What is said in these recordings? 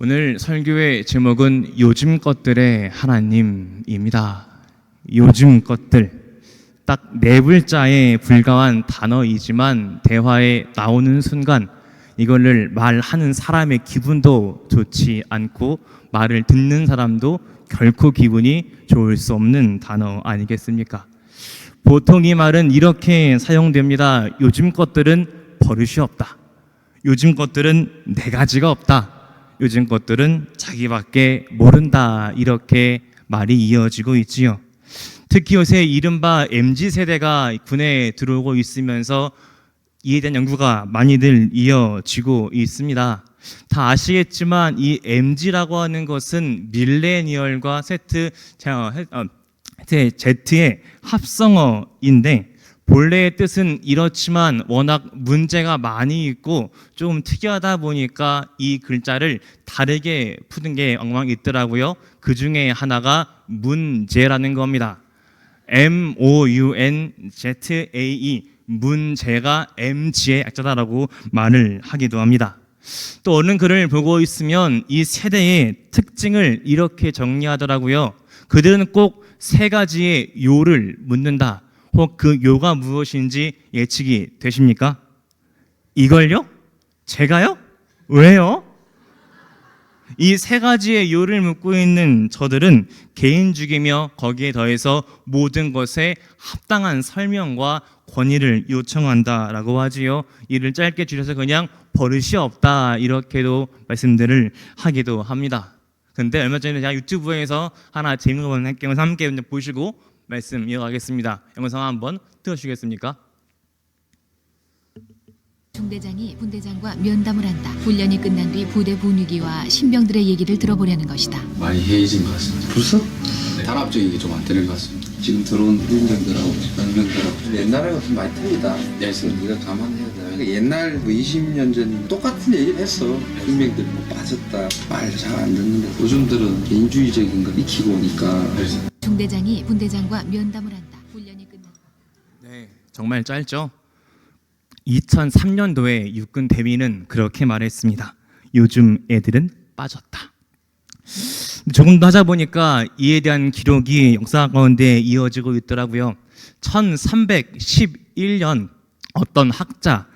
오늘 설교의 제목은 요즘 것들의 하나님입니다. 요즘 것들. 딱 네 글자에 불과한 단어이지만 대화에 나오는 순간 이거를 말하는 사람의 기분도 좋지 않고 말을 듣는 사람도 결코 기분이 좋을 수 없는 단어 아니겠습니까? 보통 이 말은 이렇게 사용됩니다. 요즘 것들은 버릇이 없다. 요즘 것들은 네 가지가 없다. 요즘 것들은 자기밖에 모른다. 이렇게 말이 이어지고 있지요. 특히 요새 이른바 MZ 세대가 군에 들어오고 있으면서 이에 대한 연구가 많이들 이어지고 있습니다. 다 아시겠지만 이 MZ라고 하는 것은 밀레니얼과 세트 자, 어, 제- Z의 합성어인데 본래의 뜻은 이렇지만 워낙 문제가 많이 있고 좀 특이하다 보니까 이 글자를 다르게 푸는 게 엉망 있더라고요. 그 중에 하나가 문제라는 겁니다. M O U N Z A E 문제가 MG의 약자다라고 말을 하기도 합니다. 또 어느 글을 보고 있으면 이 세대의 특징을 이렇게 정리하더라고요. 그들은 꼭 세 가지의 요를 묻는다. 혹 그 요가 무엇인지 예측이 되십니까? 이걸요? 제가요? 왜요? 이 세 가지의 요를 묻고 있는 저들은 개인주의며 거기에 더해서 모든 것에 합당한 설명과 권위를 요청한다라고 하지요. 이를 짧게 줄여서 그냥 버릇이 없다 이렇게도 말씀들을 하기도 합니다. 근데 얼마 전에 제가 유튜브에서 하나 거 볼게요. 함께 보시고 말씀 이어가겠습니다. 영상 한번 틀어주시겠습니까? 중대장이 분대장과 면담을 한다. 훈련이 끝난 뒤 부대 분위기와 신병들의 얘기를 들어보려는 것이다. 많이 해이진 것 같습니다. 벌써? 단합적인 게 좀 안 되는 것 같습니다. 지금 들어온兵병들하고 연병들하고 옛날하고 좀 많이 틀리다. 네. 그래서 네가 감안해야 돼. 그러니까 옛날 뭐 20년 전 똑같은 얘기를 했어.兵병들 뭐 빠졌다. 말 잘 안 듣는데 요즘들은 개인주의적인 걸 익히고 오니까 그래서 중대장이 분대장과 면담을 한다. 훈련이 끝난 네, 정말 짧죠. 2003년도에 육군 대위는 그렇게 말했습니다. 요즘 애들은 빠졌다. 조금 더 하자 보니까 이에 대한 기록이 역사 가운데 이어지고 있더라고요. 1311년 어떤 학자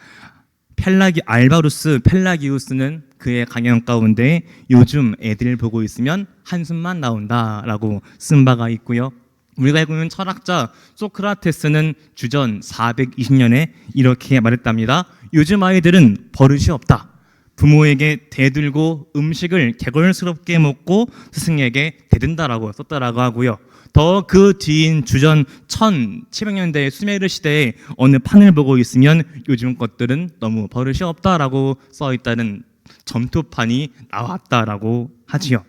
펠라기 알바루스 펠라기우스는 그의 강연 가운데 요즘 애들 보고 있으면 한숨만 나온다라고 쓴 바가 있고요. 우리가 알고 있는 철학자 소크라테스는 주전 420년에 이렇게 말했답니다. 요즘 아이들은 버릇이 없다. 부모에게 대들고 음식을 개걸스럽게 먹고 스승에게 대든다라고 썼다라고 하고요. 더 그 뒤인 주전 1700년대 수메르 시대에 어느 판을 보고 있으면 요즘 것들은 너무 버릇이 없다라고 써 있다는 점토판이 나왔다라고 하지요.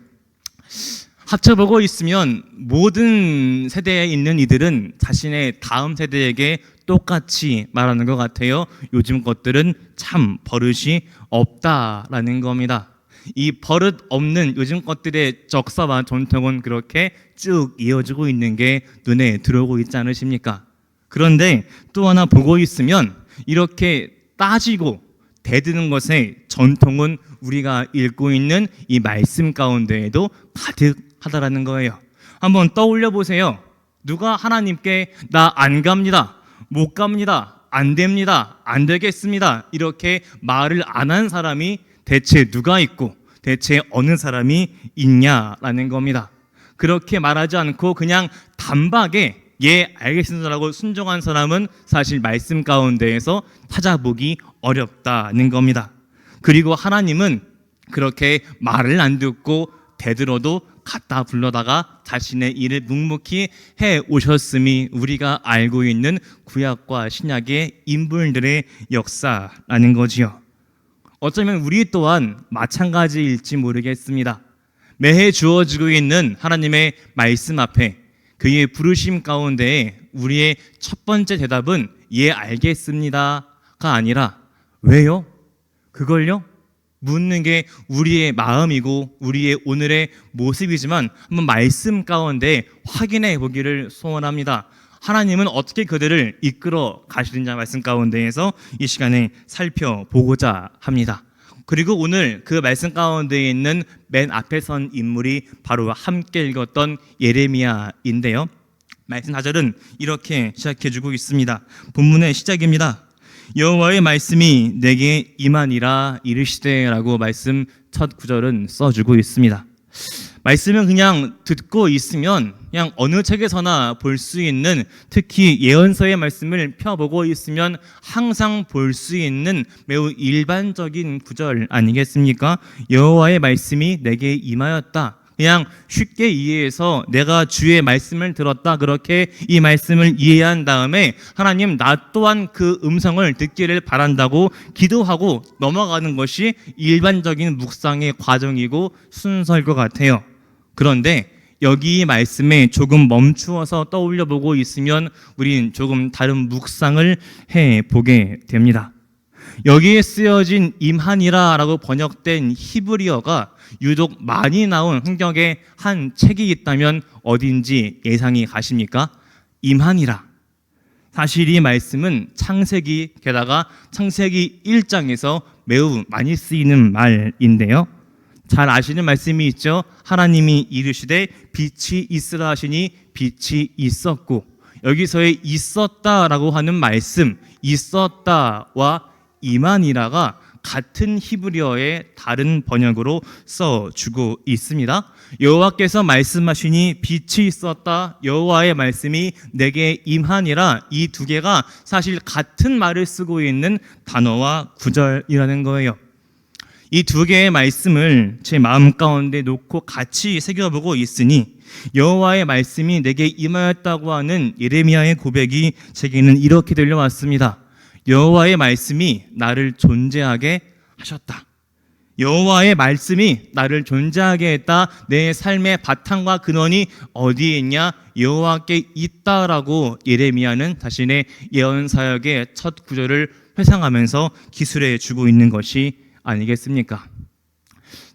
합쳐보고 있으면 모든 세대에 있는 이들은 자신의 다음 세대에게 똑같이 말하는 것 같아요. 요즘 것들은 참 버릇이 없다라는 겁니다. 이 버릇 없는 요즘 것들의 적사와 전통은 그렇게 쭉 이어지고 있는 게 눈에 들어오고 있지 않으십니까? 그런데 또 하나 보고 있으면 이렇게 따지고 대드는 것의 전통은 우리가 읽고 있는 이 말씀 가운데에도 가득하다라는 거예요. 한번 떠올려 보세요. 누가 하나님께 나 안 갑니다. 못 갑니다. 안 됩니다. 안 되겠습니다. 이렇게 말을 안 한 사람이 대체 누가 있고 대체 어느 사람이 있냐라는 겁니다. 그렇게 말하지 않고 그냥 단박에 예 알겠습니다라고 순종한 사람은 사실 말씀 가운데에서 찾아보기 어렵다는 겁니다. 그리고 하나님은 그렇게 말을 안 듣고 되들어도 갖다 불러다가 자신의 일을 묵묵히 해 오셨음이 우리가 알고 있는 구약과 신약의 인물들의 역사라는 거지요. 어쩌면 우리 또한 마찬가지일지 모르겠습니다. 매해 주어지고 있는 하나님의 말씀 앞에 그의 부르심 가운데 우리의 첫 번째 대답은 예 알겠습니다가 아니라 왜요? 그걸요? 묻는 게 우리의 마음이고 우리의 오늘의 모습이지만 한번 말씀 가운데 확인해 보기를 소원합니다. 하나님은 어떻게 그들을 이끌어 가시느냐 말씀 가운데에서 이 시간에 살펴보고자 합니다. 그리고 오늘 그 말씀 가운데 있는 맨 앞에 선 인물이 바로 함께 읽었던 예레미야인데요. 말씀 4절은 이렇게 시작해 주고 있습니다. 본문의 시작입니다. 여호와의 말씀이 내게 임하니라 이르시되라고 말씀 첫 구절은 써주고 있습니다. 말씀은 그냥 듣고 있으면 그냥 어느 책에서나 볼 수 있는 특히 예언서의 말씀을 펴보고 있으면 항상 볼 수 있는 매우 일반적인 구절 아니겠습니까? 여호와의 말씀이 내게 임하였다. 그냥 쉽게 이해해서 내가 주의 말씀을 들었다 그렇게 이 말씀을 이해한 다음에 하나님 나 또한 그 음성을 듣기를 바란다고 기도하고 넘어가는 것이 일반적인 묵상의 과정이고 순서일 것 같아요. 그런데 여기 이 말씀에 조금 멈추어서 떠올려 보고 있으면 우린 조금 다른 묵상을 해 보게 됩니다. 여기에 쓰여진 임한이라라고 번역된 히브리어가 유독 많이 나온 성경의 한 책이 있다면 어딘지 예상이 가십니까? 임한이라. 사실 이 말씀은 창세기 게다가 창세기 1장에서 매우 많이 쓰이는 말인데요. 잘 아시는 말씀이 있죠. 하나님이 이르시되 빛이 있으라 하시니 빛이 있었고 여기서의 있었다라고 하는 말씀 있었다와 이만이라가 같은 히브리어의 다른 번역으로 써 주고 있습니다. 여호와께서 말씀하시니 빛이 있었다. 여호와의 말씀이 내게 임하니라. 이 두 개가 사실 같은 말을 쓰고 있는 단어와 구절이라는 거예요. 이 두 개의 말씀을 제 마음 가운데 놓고 같이 새겨보고 있으니 여호와의 말씀이 내게 임하였다고 하는 예레미야의 고백이 제게는 이렇게 들려왔습니다. 여호와의 말씀이 나를 존재하게 하셨다. 여호와의 말씀이 나를 존재하게 했다. 내 삶의 바탕과 근원이 어디에 있냐? 여호와께 있다라고 예레미야는 자신의 예언 사역의 첫 구절을 회상하면서 기술해 주고 있는 것이 아니겠습니까?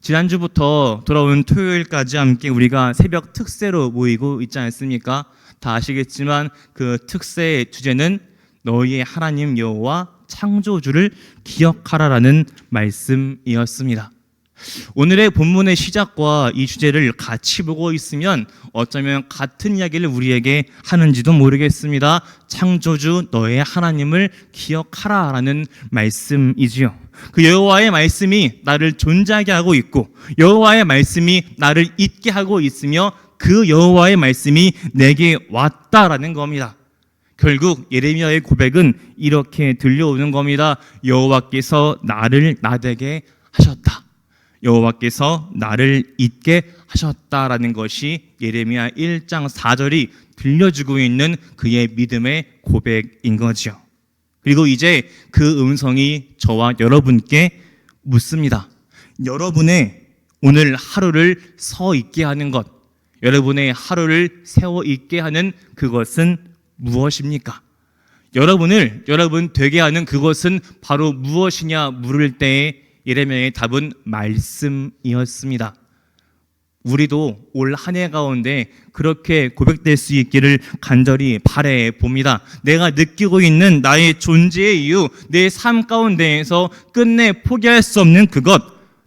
지난주부터 돌아온 토요일까지 함께 우리가 새벽 특세로 모이고 있지 않습니까? 다 아시겠지만 그 특세의 주제는 너희의 하나님 여호와 창조주를 기억하라라는 말씀이었습니다. 오늘의 본문의 시작과 이 주제를 같이 보고 있으면 어쩌면 같은 이야기를 우리에게 하는지도 모르겠습니다. 창조주 너의 하나님을 기억하라라는 말씀이지요. 그 여호와의 말씀이 나를 존재하게 하고 있고 여호와의 말씀이 나를 잊게 하고 있으며 그 여호와의 말씀이 내게 왔다라는 겁니다. 결국 예레미야의 고백은 이렇게 들려오는 겁니다. 여호와께서 나를 나되게 하셨다. 여호와께서 나를 잊게 하셨다라는 것이 예레미야 1장 4절이 들려주고 있는 그의 믿음의 고백인 거죠. 그리고 이제 그 음성이 저와 여러분께 묻습니다. 여러분의 오늘 하루를 서 있게 하는 것, 여러분의 하루를 세워 있게 하는 그것은 무엇입니까? 여러분을 여러분 되게 하는 그것은 바로 무엇이냐 물을 때에 예레미야의 답은 말씀이었습니다. 우리도 올 한 해 가운데 그렇게 고백될 수 있기를 간절히 바래 봅니다. 내가 느끼고 있는 나의 존재의 이유, 내 삶 가운데에서 끝내 포기할 수 없는 그것,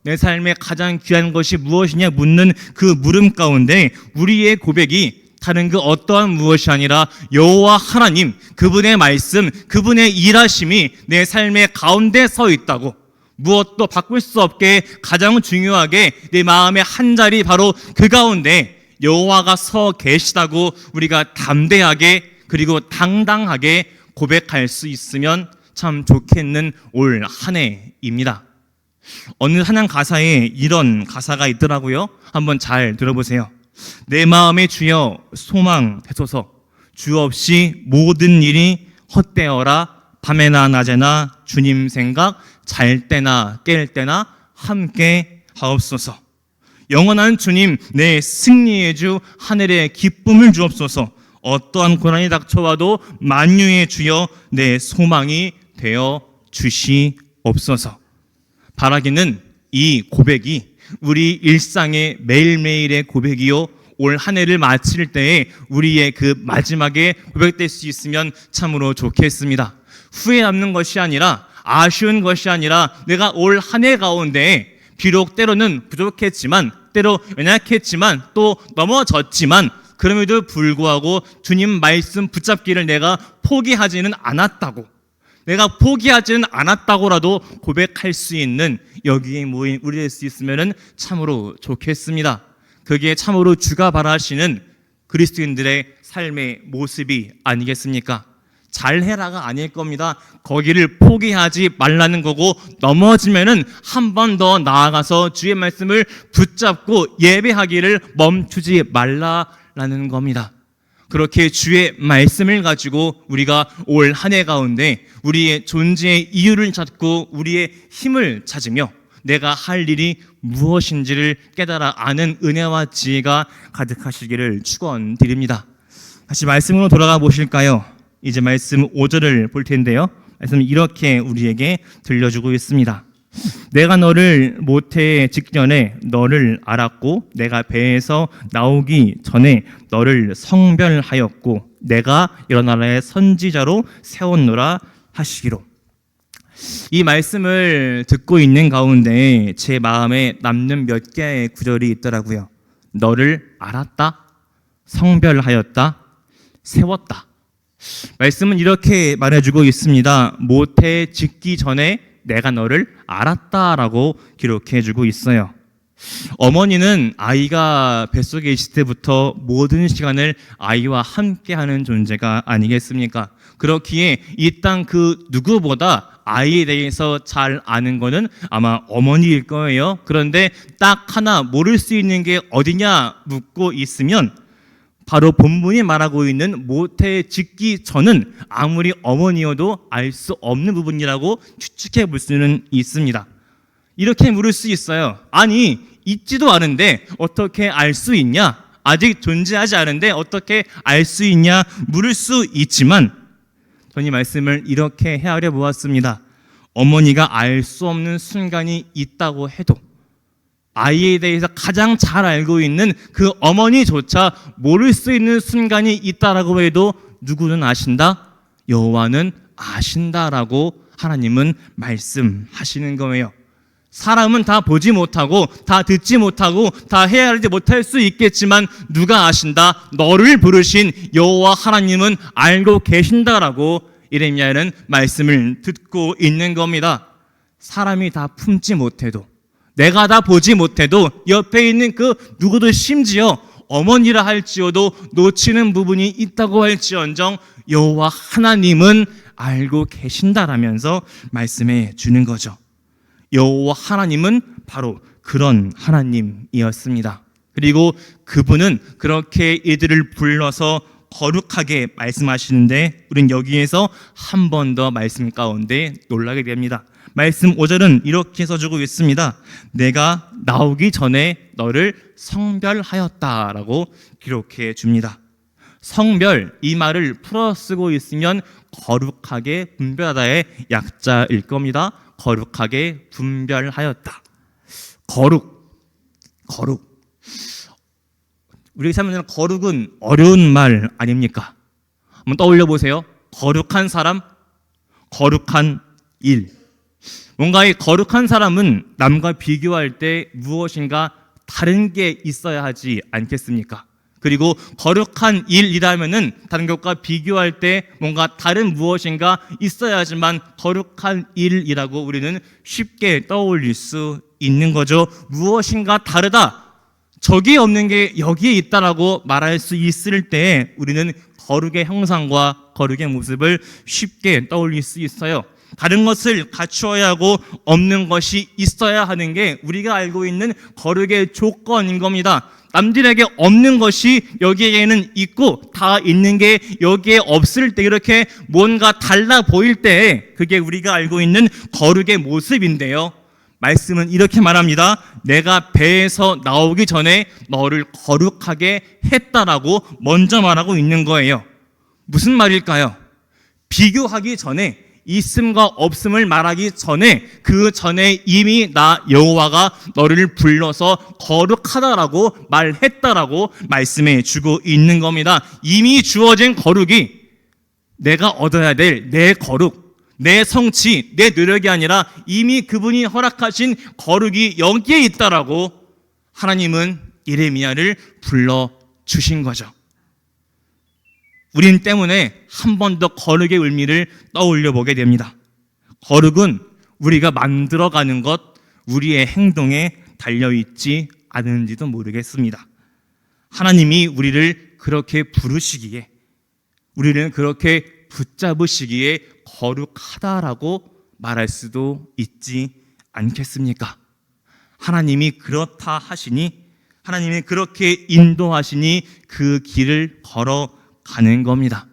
내 삶의 가장 귀한 것이 무엇이냐 묻는 그 물음 가운데 우리의 고백이 다른 그 어떠한 무엇이 아니라 여호와 하나님 그분의 말씀 그분의 일하심이 내 삶의 가운데 서 있다고 무엇도 바꿀 수 없게 가장 중요하게 내 마음의 한 자리 바로 그 가운데 여호와가 서 계시다고 우리가 담대하게 그리고 당당하게 고백할 수 있으면 참 좋겠는 올 한 해입니다. 어느 한양 가사에 이런 가사가 있더라고요. 한번 잘 들어보세요. 내 마음에 주여 소망되소서. 주 없이 모든 일이 헛되어라. 밤에나 낮에나 주님 생각 잘 때나 깰 때나 함께 하옵소서. 영원한 주님 내 승리의 주 하늘의 기쁨을 주옵소서. 어떠한 고난이 닥쳐와도 만유의 주여 내 소망이 되어 주시옵소서. 바라기는 이 고백이 우리 일상의 매일매일의 고백이요. 올 한 해를 마칠 때에 우리의 그 마지막에 고백될 수 있으면 참으로 좋겠습니다. 후회 남는 것이 아니라 아쉬운 것이 아니라 내가 올 한 해 가운데 비록 때로는 부족했지만 때로 연약했지만 또 넘어졌지만 그럼에도 불구하고 주님 말씀 붙잡기를 내가 포기하지는 않았다고 내가 포기하지는 않았다고라도 고백할 수 있는 여기에 모인 우리 될 수 있으면 참으로 좋겠습니다. 그게 참으로 주가 바라시는 그리스도인들의 삶의 모습이 아니겠습니까? 잘해라가 아닐 겁니다. 거기를 포기하지 말라는 거고 넘어지면은 한 번 더 나아가서 주의 말씀을 붙잡고 예배하기를 멈추지 말라라는 겁니다. 그렇게 주의 말씀을 가지고 우리가 올 한 해 가운데 우리의 존재의 이유를 찾고 우리의 힘을 찾으며 내가 할 일이 무엇인지를 깨달아 아는 은혜와 지혜가 가득하시기를 축원드립니다. 다시 말씀으로 돌아가 보실까요? 이제 말씀 5절을 볼 텐데요. 말씀 이렇게 우리에게 들려주고 있습니다. 내가 너를 모태의 직전에 너를 알았고 내가 배에서 나오기 전에 너를 성별하였고 내가 여러 나라의 선지자로 세웠노라 하시기로 이 말씀을 듣고 있는 가운데 제 마음에 남는 몇 개의 구절이 있더라고요. 너를 알았다, 성별하였다, 세웠다. 말씀은 이렇게 말해주고 있습니다. 모태 짓기 전에 내가 너를 알았다라고 기록해 주고 있어요. 어머니는 아이가 뱃속에 있을 때부터 모든 시간을 아이와 함께하는 존재가 아니겠습니까? 그렇기에 이 땅 그 누구보다 아이에 대해서 잘 아는 거는 아마 어머니일 거예요. 그런데 딱 하나 모를 수 있는 게 어디냐 묻고 있으면 바로 본문이 말하고 있는 모태 짓기 전은 아무리 어머니여도 알 수 없는 부분이라고 추측해 볼 수는 있습니다. 이렇게 물을 수 있어요. 아니, 있지도 않은데 어떻게 알 수 있냐? 아직 존재하지 않은데 어떻게 알 수 있냐? 물을 수 있지만 저는 이 말씀을 이렇게 헤아려 보았습니다. 어머니가 알 수 없는 순간이 있다고 해도 아이에 대해서 가장 잘 알고 있는 그 어머니조차 모를 수 있는 순간이 있다라고 해도 누구는 아신다? 여호와는 아신다라고 하나님은 말씀하시는 거예요. 사람은 다 보지 못하고 다 듣지 못하고 다 헤아리지 못할 수 있겠지만 누가 아신다? 너를 부르신 여호와 하나님은 알고 계신다라고 이레미야는 말씀을 듣고 있는 겁니다. 사람이 다 품지 못해도 내가 다 보지 못해도 옆에 있는 그 누구도 심지어 어머니라 할지어도 놓치는 부분이 있다고 할지언정 여호와 하나님은 알고 계신다라면서 말씀해 주는 거죠. 여호와 하나님은 바로 그런 하나님이었습니다. 그리고 그분은 그렇게 이들을 불러서 거룩하게 말씀하시는데 우린 여기에서 한 번 더 말씀 가운데 놀라게 됩니다. 말씀 5절은 이렇게 써주고 있습니다. 내가 나오기 전에 너를 성별하였다라고 기록해 줍니다. 성별 이 말을 풀어 쓰고 있으면 거룩하게 분별하다의 약자일 겁니다. 거룩하게 분별하였다. 거룩, 거룩. 우리 삶에는 거룩은 어려운 말 아닙니까? 한번 떠올려 보세요. 거룩한 사람, 거룩한 일. 뭔가 이 거룩한 사람은 남과 비교할 때 무엇인가 다른 게 있어야 하지 않겠습니까? 그리고 거룩한 일이라면은 다른 것과 비교할 때 뭔가 다른 무엇인가 있어야 하지만 거룩한 일이라고 우리는 쉽게 떠올릴 수 있는 거죠. 무엇인가 다르다. 저기 없는 게 여기에 있다라고 말할 수 있을 때 우리는 거룩의 형상과 거룩의 모습을 쉽게 떠올릴 수 있어요. 다른 것을 갖추어야 하고 없는 것이 있어야 하는 게 우리가 알고 있는 거룩의 조건인 겁니다. 남들에게 없는 것이 여기에는 있고 다 있는 게 여기에 없을 때 이렇게 뭔가 달라 보일 때 그게 우리가 알고 있는 거룩의 모습인데요. 말씀은 이렇게 말합니다. 내가 배에서 나오기 전에 너를 거룩하게 했다라고 먼저 말하고 있는 거예요. 무슨 말일까요? 비교하기 전에 있음과 없음을 말하기 전에 그 전에 이미 나 여호와가 너를 불러서 거룩하다라고 말했다라고 말씀해 주고 있는 겁니다. 이미 주어진 거룩이 내가 얻어야 될 내 거룩, 내 성취, 내 노력이 아니라 이미 그분이 허락하신 거룩이 여기에 있다라고 하나님은 예레미야를 불러 주신 거죠. 우린 때문에 한 번 더 거룩의 의미를 떠올려 보게 됩니다. 거룩은 우리가 만들어가는 것, 우리의 행동에 달려있지 않은지도 모르겠습니다. 하나님이 우리를 그렇게 부르시기에, 우리를 그렇게 붙잡으시기에 거룩하다라고 말할 수도 있지 않겠습니까? 하나님이 그렇다 하시니, 하나님이 그렇게 인도하시니 그 길을 걸어 가는 겁니다.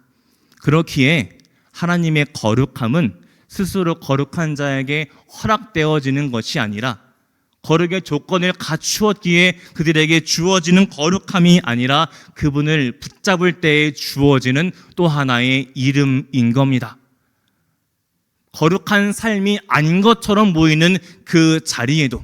그렇기에 하나님의 거룩함은 스스로 거룩한 자에게 허락되어지는 것이 아니라 거룩의 조건을 갖추었기에 그들에게 주어지는 거룩함이 아니라 그분을 붙잡을 때에 주어지는 또 하나의 이름인 겁니다. 거룩한 삶이 아닌 것처럼 보이는 그 자리에도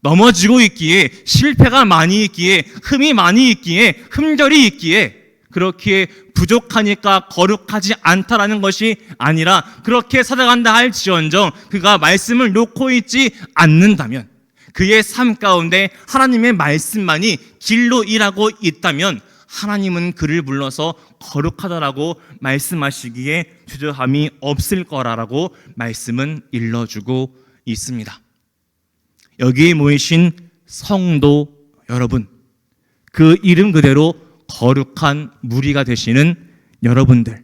넘어지고 있기에 실패가 많이 있기에 흠이 많이 있기에 흠결이 있기에 그렇기에 부족하니까 거룩하지 않다라는 것이 아니라 그렇게 살아간다 할지언정 그가 말씀을 놓고 있지 않는다면 그의 삶 가운데 하나님의 말씀만이 길로 일하고 있다면 하나님은 그를 불러서 거룩하다라고 말씀하시기에 주저함이 없을 거라라고 말씀은 일러주고 있습니다. 여기에 모이신 성도 여러분, 그 이름 그대로 거룩한 무리가 되시는 여러분들.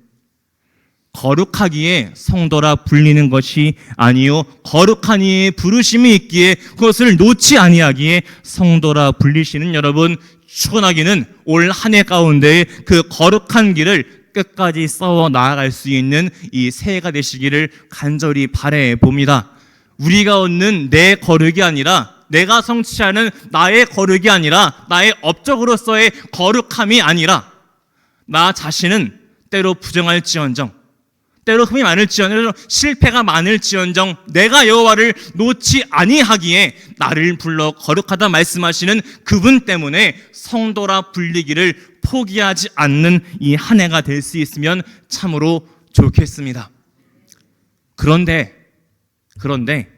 거룩하기에 성도라 불리는 것이 아니요 거룩한 이의 부르심이 있기에 그것을 놓지 아니하기에 성도라 불리시는 여러분 축원하기는 올 한 해 가운데 그 거룩한 길을 끝까지 싸워 나아갈 수 있는 이 새해가 되시기를 간절히 바래 봅니다. 우리가 얻는 내 거룩이 아니라 내가 성취하는 나의 거룩이 아니라 나의 업적으로서의 거룩함이 아니라 나 자신은 때로 부정할지언정 때로 흠이 많을지언정 실패가 많을지언정 내가 여호와를 놓지 아니하기에 나를 불러 거룩하다 말씀하시는 그분 때문에 성도라 불리기를 포기하지 않는 이 한 해가 될 수 있으면 참으로 좋겠습니다. 그런데 그런데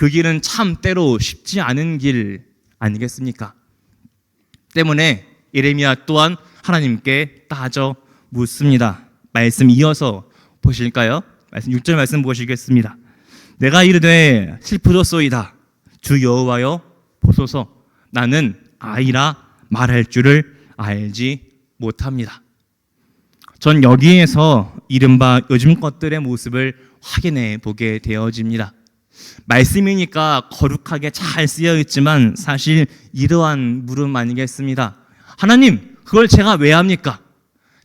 그 길은 참 때로 쉽지 않은 길 아니겠습니까? 때문에 예레미야 또한 하나님께 따져 묻습니다. 말씀 이어서 보실까요? 말씀 6절 말씀 보시겠습니다. 내가 이르되 슬프도소이다. 주 여호와여 보소서 나는 아이라 말할 줄을 알지 못합니다. 전 여기에서 이른바 요즘 것들의 모습을 확인해 보게 되어집니다. 말씀이니까 거룩하게 잘 쓰여 있지만 사실 이러한 물음 아니겠습니다. 하나님, 그걸 제가 왜 합니까?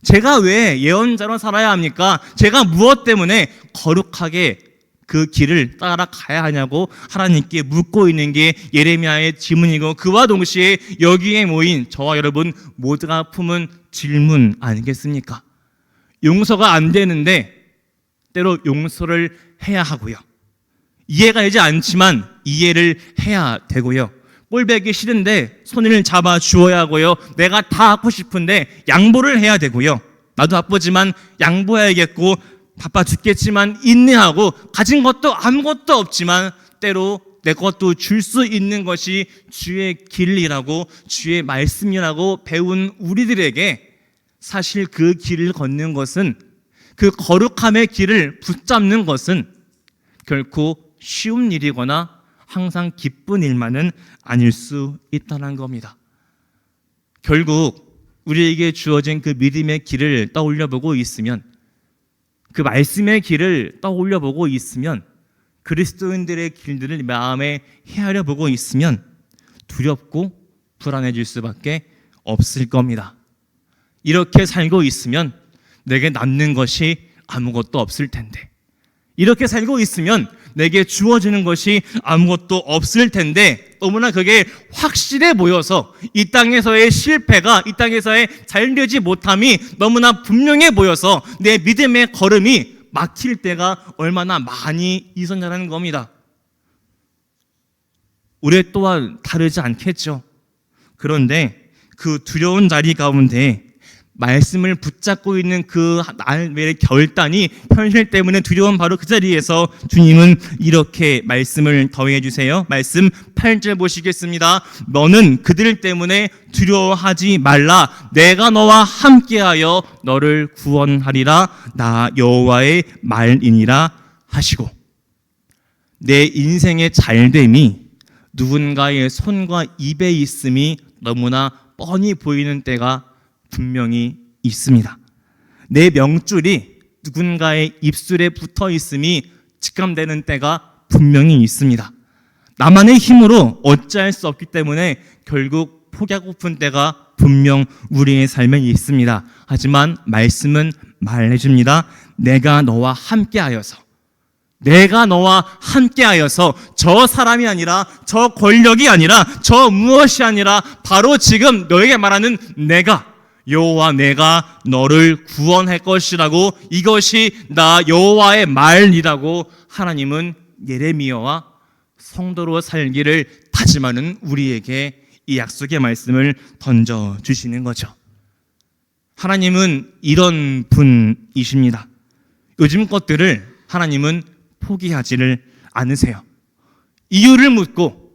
제가 왜 예언자로 살아야 합니까? 제가 무엇 때문에 거룩하게 그 길을 따라가야 하냐고 하나님께 묻고 있는 게 예레미야의 질문이고 그와 동시에 여기에 모인 저와 여러분 모두가 품은 질문 아니겠습니까? 용서가 안 되는데 때로 용서를 해야 하고요. 이해가 되지 않지만 이해를 해야 되고요. 꼴배기 싫은데 손을 잡아 주어야 하고요. 내가 다 하고 싶은데 양보를 해야 되고요. 나도 바쁘지만 양보해야겠고 바빠 죽겠지만 인내하고 가진 것도 아무것도 없지만 때로 내 것도 줄 수 있는 것이 주의 길이라고 주의 말씀이라고 배운 우리들에게 사실 그 길을 걷는 것은 그 거룩함의 길을 붙잡는 것은 결코 쉬운 일이거나 항상 기쁜 일만은 아닐 수 있다는 겁니다. 결국 우리에게 주어진 그 믿음의 길을 떠올려 보고 있으면 그 말씀의 길을 떠올려 보고 있으면 그리스도인들의 길들을 마음에 헤아려 보고 있으면 두렵고 불안해질 수밖에 없을 겁니다. 이렇게 살고 있으면 내게 남는 것이 아무것도 없을 텐데. 이렇게 살고 있으면 내게 주어지는 것이 아무것도 없을 텐데 너무나 그게 확실해 보여서 이 땅에서의 실패가 이 땅에서의 잘되지 못함이 너무나 분명해 보여서 내 믿음의 걸음이 막힐 때가 얼마나 많이 있었냐는 겁니다. 우리 또한 다르지 않겠죠. 그런데 그 두려운 자리 가운데 말씀을 붙잡고 있는 그 날의 결단이 현실 때문에 두려운 바로 그 자리에서 주님은 이렇게 말씀을 더해 주세요. 말씀 8절 보시겠습니다. 너는 그들 때문에 두려워하지 말라. 내가 너와 함께하여 너를 구원하리라. 나 여호와의 말이니라 하시고 내 인생의 잘됨이 누군가의 손과 입에 있음이 너무나 뻔히 보이는 때가 분명히 있습니다. 내 명줄이 누군가의 입술에 붙어 있음이 직감되는 때가 분명히 있습니다. 나만의 힘으로 어찌할 수 없기 때문에 결국 포기하고픈 때가 분명 우리의 삶에 있습니다. 하지만 말씀은 말해줍니다. 내가 너와 함께하여서 내가 너와 함께하여서 저 사람이 아니라 저 권력이 아니라 저 무엇이 아니라 바로 지금 너에게 말하는 내가 여호와 내가 너를 구원할 것이라고 이것이 나 여호와의 말이라고 하나님은 예레미야와 성도로 살기를 다짐하는 우리에게 이 약속의 말씀을 던져 주시는 거죠. 하나님은 이런 분이십니다. 요즘 것들을 하나님은 포기하지를 않으세요. 이유를 묻고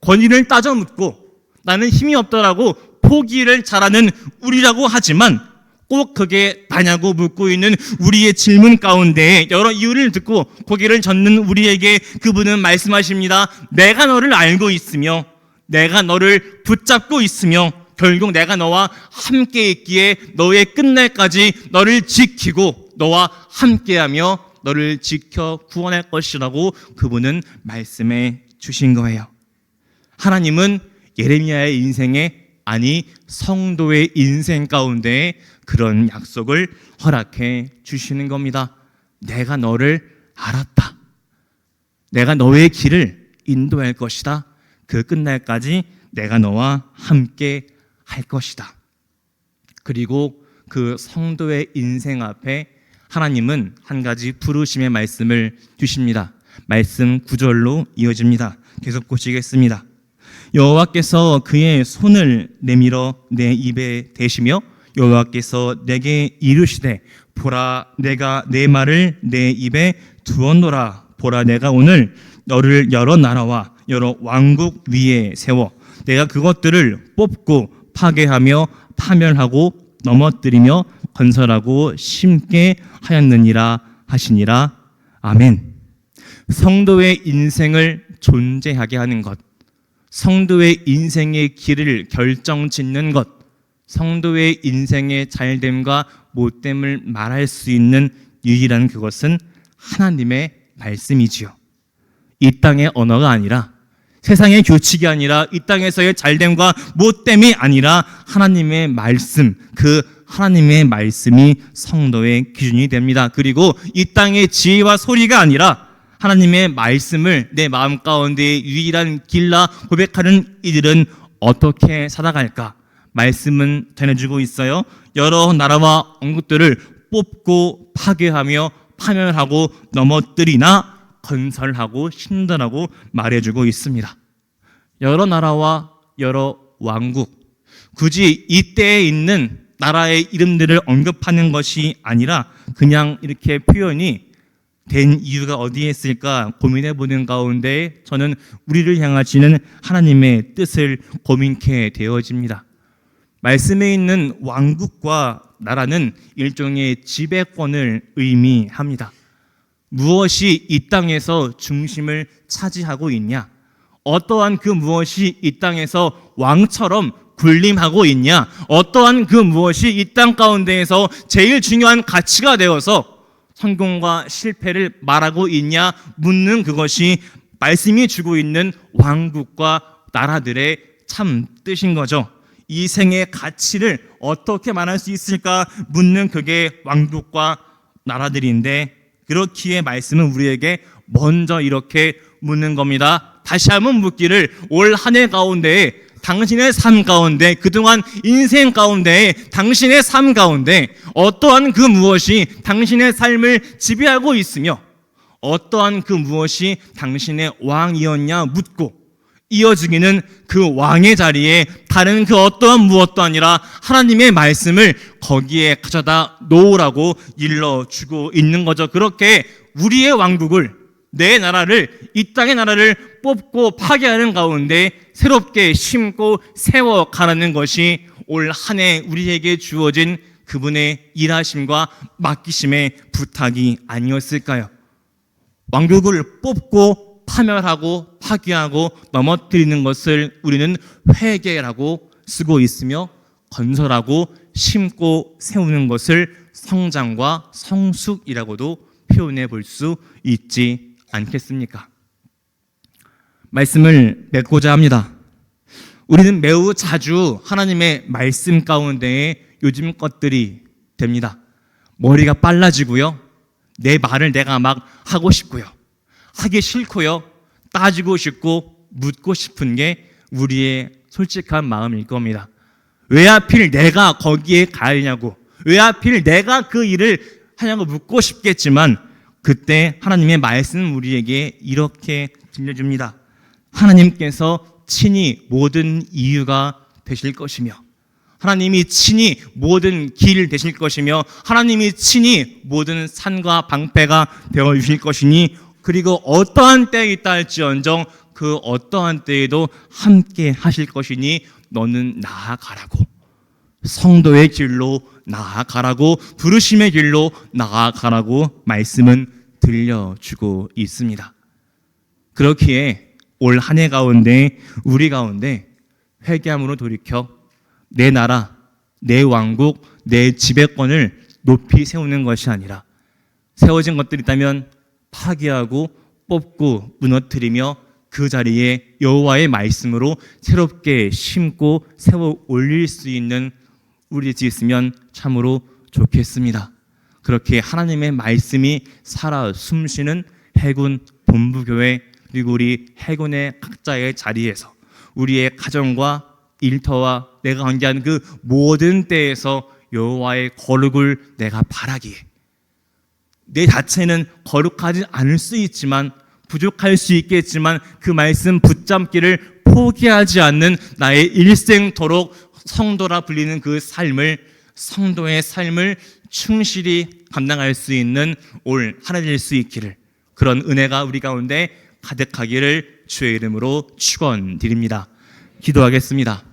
권위를 따져 묻고 나는 힘이 없더라고 포기를 잘하는 우리라고 하지만 꼭 그게 다냐고 묻고 있는 우리의 질문 가운데 여러 이유를 듣고 고개를 젓는 우리에게 그분은 말씀하십니다. 내가 너를 알고 있으며 내가 너를 붙잡고 있으며 결국 내가 너와 함께 있기에 너의 끝날까지 너를 지키고 너와 함께하며 너를 지켜 구원할 것이라고 그분은 말씀해 주신 거예요. 하나님은 예레미야의 인생에 아니 성도의 인생 가운데 그런 약속을 허락해 주시는 겁니다. 내가 너를 알았다. 내가 너의 길을 인도할 것이다. 그 끝날까지 내가 너와 함께 할 것이다. 그리고 그 성도의 인생 앞에 하나님은 한 가지 부르심의 말씀을 주십니다. 말씀 구절로 이어집니다. 계속 보시겠습니다. 여호와께서 그의 손을 내밀어 내 입에 대시며 여호와께서 내게 이르시되 보라 내가 내 말을 내 입에 두었노라 보라 내가 오늘 너를 여러 나라와 여러 왕국 위에 세워 내가 그것들을 뽑고 파괴하며 파멸하고 넘어뜨리며 건설하고 심게 하였느니라 하시니라 아멘. 성도의 인생을 존재하게 하는 것, 성도의 인생의 길을 결정 짓는 것, 성도의 인생의 잘됨과 못됨을 말할 수 있는 유일한 그것은 하나님의 말씀이지요. 이 땅의 언어가 아니라 세상의 규칙이 아니라 이 땅에서의 잘됨과 못됨이 아니라 하나님의 말씀, 그 하나님의 말씀이 성도의 기준이 됩니다. 그리고 이 땅의 지혜와 소리가 아니라 하나님의 말씀을 내 마음 가운데 유일한 길라 고백하는 이들은 어떻게 살아갈까? 말씀은 전해주고 있어요. 여러 나라와 왕국들을 뽑고 파괴하며 파멸하고 넘어뜨리나 건설하고 신전하고 말해주고 있습니다. 여러 나라와 여러 왕국, 굳이 이때에 있는 나라의 이름들을 언급하는 것이 아니라 그냥 이렇게 표현이 된 이유가 어디에 있을까 고민해 보는 가운데 저는 우리를 향하시는 하나님의 뜻을 고민케 되어집니다. 말씀에 있는 왕국과 나라는 일종의 지배권을 의미합니다. 무엇이 이 땅에서 중심을 차지하고 있냐? 어떠한 그 무엇이 이 땅에서 왕처럼 군림하고 있냐? 어떠한 그 무엇이 이 땅 가운데에서 제일 중요한 가치가 되어서 성공과 실패를 말하고 있냐? 묻는 그것이 말씀이 주고 있는 왕국과 나라들의 참 뜻인 거죠. 이 생의 가치를 어떻게 말할 수 있을까 묻는 그게 왕국과 나라들인데 그렇기에 말씀은 우리에게 먼저 이렇게 묻는 겁니다. 다시 한번 묻기를 올 한 해 가운데 당신의 삶 가운데 그동안 인생 가운데 당신의 삶 가운데 어떠한 그 무엇이 당신의 삶을 지배하고 있으며 어떠한 그 무엇이 당신의 왕이었냐 묻고 이어지기는 그 왕의 자리에 다른 그 어떠한 무엇도 아니라 하나님의 말씀을 거기에 가져다 놓으라고 일러주고 있는 거죠. 그렇게 우리의 왕국을 내 나라를 이 땅의 나라를 뽑고 파괴하는 가운데 새롭게 심고 세워 가라는 것이 올 한 해 우리에게 주어진 그분의 일하심과 맡기심의 부탁이 아니었을까요? 왕국을 뽑고 파멸하고 파괴하고 넘어뜨리는 것을 우리는 회개라고 쓰고 있으며 건설하고 심고 세우는 것을 성장과 성숙이라고도 표현해 볼 수 있지 않겠습니까? 말씀을 맺고자 합니다. 우리는 매우 자주 하나님의 말씀 가운데에 요즘 것들이 됩니다. 머리가 빨라지고요. 내 말을 내가 막 하고 싶고요. 하기 싫고요. 따지고 싶고 묻고 싶은 게 우리의 솔직한 마음일 겁니다. 왜 하필 내가 거기에 가느냐고, 왜 하필 내가 그 일을 하냐고 묻고 싶겠지만 그때 하나님의 말씀은 우리에게 이렇게 들려줍니다. 하나님께서 친히 모든 이유가 되실 것이며 하나님이 친히 모든 길 되실 것이며 하나님이 친히 모든 산과 방패가 되어 주실 것이니 그리고 어떠한 때에 있다 할지언정 그 어떠한 때에도 함께 하실 것이니 너는 나아가라고 성도의 길로 나아가라고 부르심의 길로 나아가라고 말씀은 들려주고 있습니다. 그렇기에 올 한 해 가운데 우리 가운데 회개함으로 돌이켜 내 나라, 내 왕국, 내 지배권을 높이 세우는 것이 아니라 세워진 것들이 있다면 파괴하고 뽑고 무너뜨리며 그 자리에 여호와의 말씀으로 새롭게 심고 세워 올릴 수 있는 우리 집 있으면 참으로 좋겠습니다. 그렇게 하나님의 말씀이 살아 숨쉬는 해군 본부교회 그리고 우리 해군의 각자의 자리에서 우리의 가정과 일터와 내가 관계한 그 모든 때에서 여호와의 거룩을 내가 바라기에 내 자체는 거룩하지 않을 수 있지만 부족할 수 있겠지만 그 말씀 붙잡기를 포기하지 않는 나의 일생토록 성도라 불리는 그 삶을 성도의 삶을 충실히 감당할 수 있는 올 하나 될 수 있기를 그런 은혜가 우리 가운데 가득하기를 주의 이름으로 축원드립니다. 기도하겠습니다.